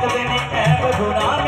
ਸਕਦੇ ਨੇ ਐਬ ਗੁਨਾਹ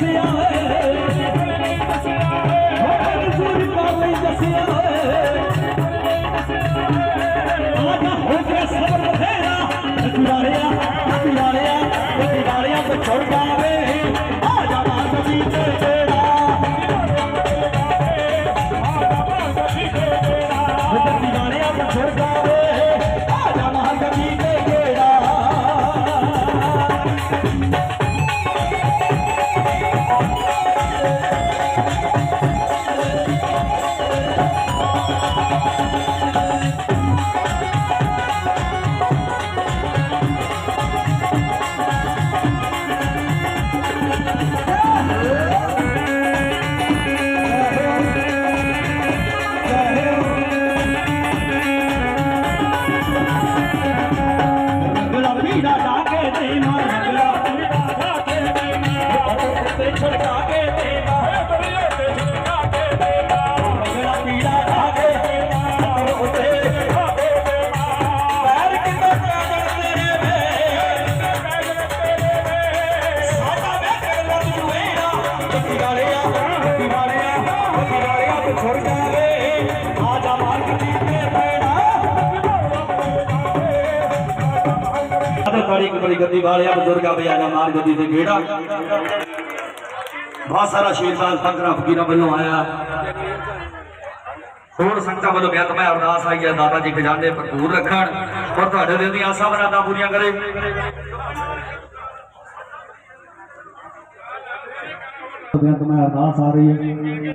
ਕਰ ਲਈ ਤਾੜੀ ਬੜੀ ਗੱਦੀ ਵਾਲਿਆ ਬਜ਼ੁਰਗਾ ਬਿਆਨਾ ਮਾਰ ਗੱਦੀ ਤੇ ਗੇੜਾ। ਬਹੁਤ ਸਾਰਾ ਸ਼ੀਰਦਾਨ ਸੰਗਰਾ ਫਕੀਰਾਂ ਵੱਲੋਂ ਆਇਆ। ਹੋਰ ਸੰਗਤਾਂ ਵੱਲੋਂ ਬੇਅੰਤ ਮੈਂ ਅਰਦਾਸ ਆਈ ਹੈ ਦਾਤਾ ਜੀ ਖਜ਼ਾਨੇ ਭਰਪੂਰ ਰੱਖਣ ਔਰ ਤੁਹਾਡੇ ਦਿਲ ਦੀਆਂ ਆਸਾਂ ਮਰਾਦਾਂ ਪੂਰੀਆਂ ਕਰੇ। ਬੇਅੰਤ ਮੈਂ ਅਰਦਾਸ ਆ ਰਹੀ ਹੈ।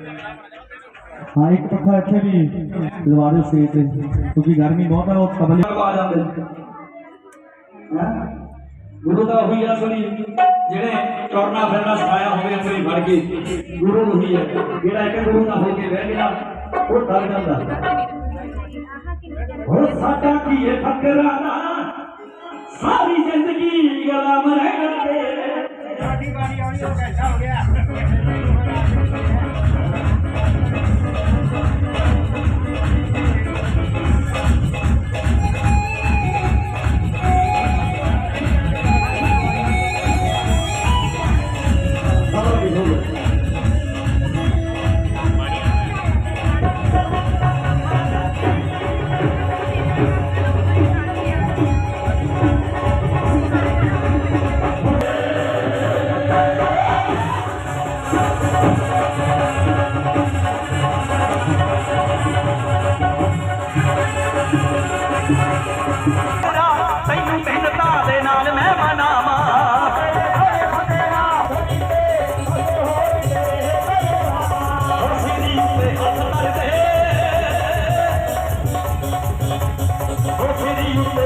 ਹਾਂ ਇੱਕ ਪੱਖਾ ਇੱਥੇ ਵੀ ਲਵਾ ਦਿਓ ਸਟੇਜ ਤੇ ਕਿਉਂਕਿ ਗਰਮੀ ਬਹੁਤ ਹੈ ਉਹ ਕਬਲ ਆ ਜਾਂਦੇ ਹੈਂ? ਗੁਰੂ ਦਾ ਉਹੀ ਅਸਲੀ ਜਿਹੜੇ ਚੌੜਨਾ ਫਿਰਨਾ ਸਿਖਾਇਆ ਹੋਵੇ, ਅਸਲੀ ਫੜ ਕੇ ਗੁਰੂ ਉਹੀ ਹੈ ਜਿਹੜਾ ਇੱਕ ਗੁਰੂ ਦਾ ਹੋ ਕੇ ਬਹਿ ਗਿਆ, ਉਹ ਡਰ ਜਾਂਦਾ। ਹੁਣ ਸਾਡਾ ਕੀ ਹੈ ਫਕਰਾਨਾ ਸਾਰੀ ਜ਼ਿੰਦਗੀ ਗੁਲਾਮ ਰਹਿਣ ਦੇ ਤੈਨੂੰ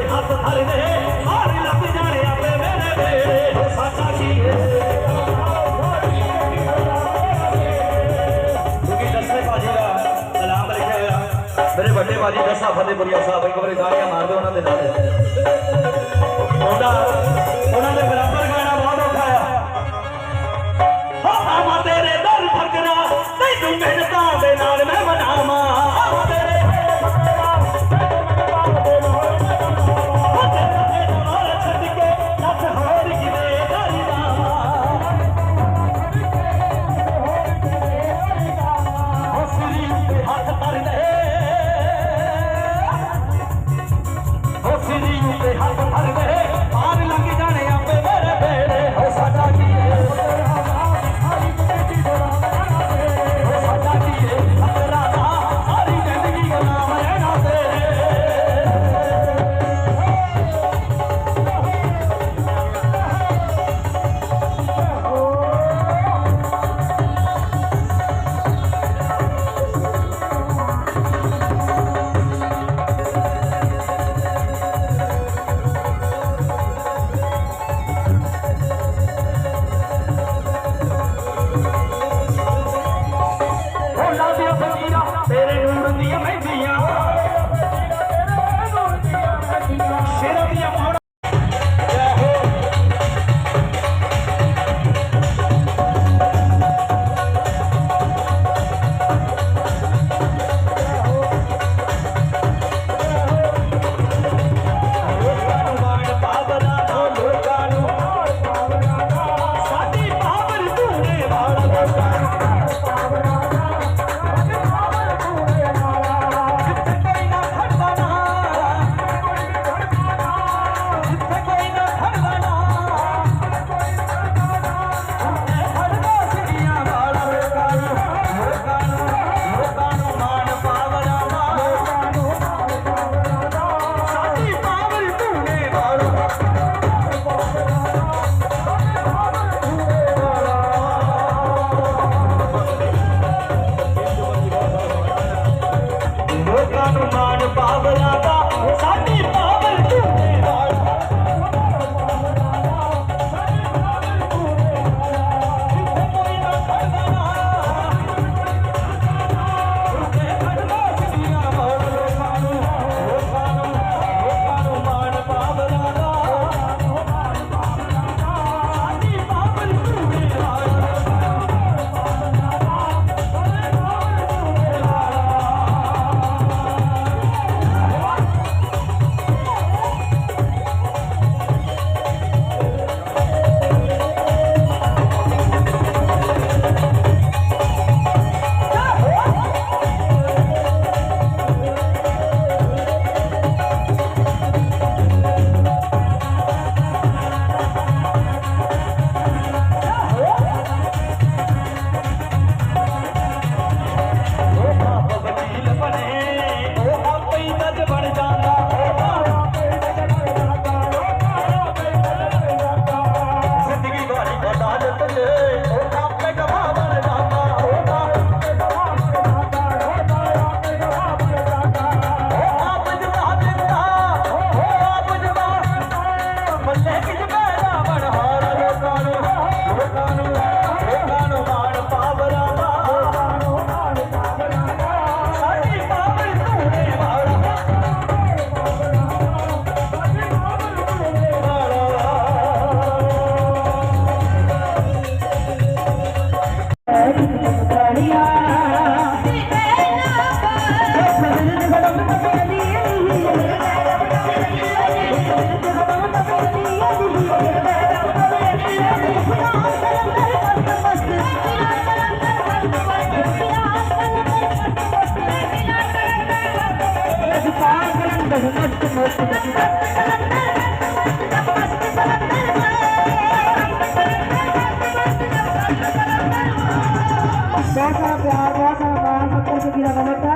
ਹੱਥ ਧਰਦੇ ਹਾਰ ਲੱਗ ਜਾਣੇ ਆਪੇ ਮੇਰੇ ਵੇੜੇ ਸਾਡਾ ਕੀ ਭਾਜੀ ਦਾ ਸਲਾਮ ਲਿਖਿਆ ਮੇਰੇ ਵੱਡੇ ਭਾਜੀ ਦਸਾ ਫਤਿਹਪੁਰੀਆ ਸਾਹਿਬ, ਇੱਕ ਵਾਰੀ ਤਾੜੀਆਂ ਮਾਰਦੇ ਉਹਨਾਂ ਦੇ ਨਾਲ। ਉਹਨਾਂ ਉਹਨਾਂ ਦੇ ਬਰਾਬਰ ਗਾਣਾ ਬਹੁਤ ਔਖਾ ਆ। ਆਵਾਂ ਤੇਰੇ ਦਰ ਫਕਰਾ ਤੈਨੂੰ ਮਿਹਨਤਾਂ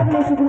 থাকলে শুধু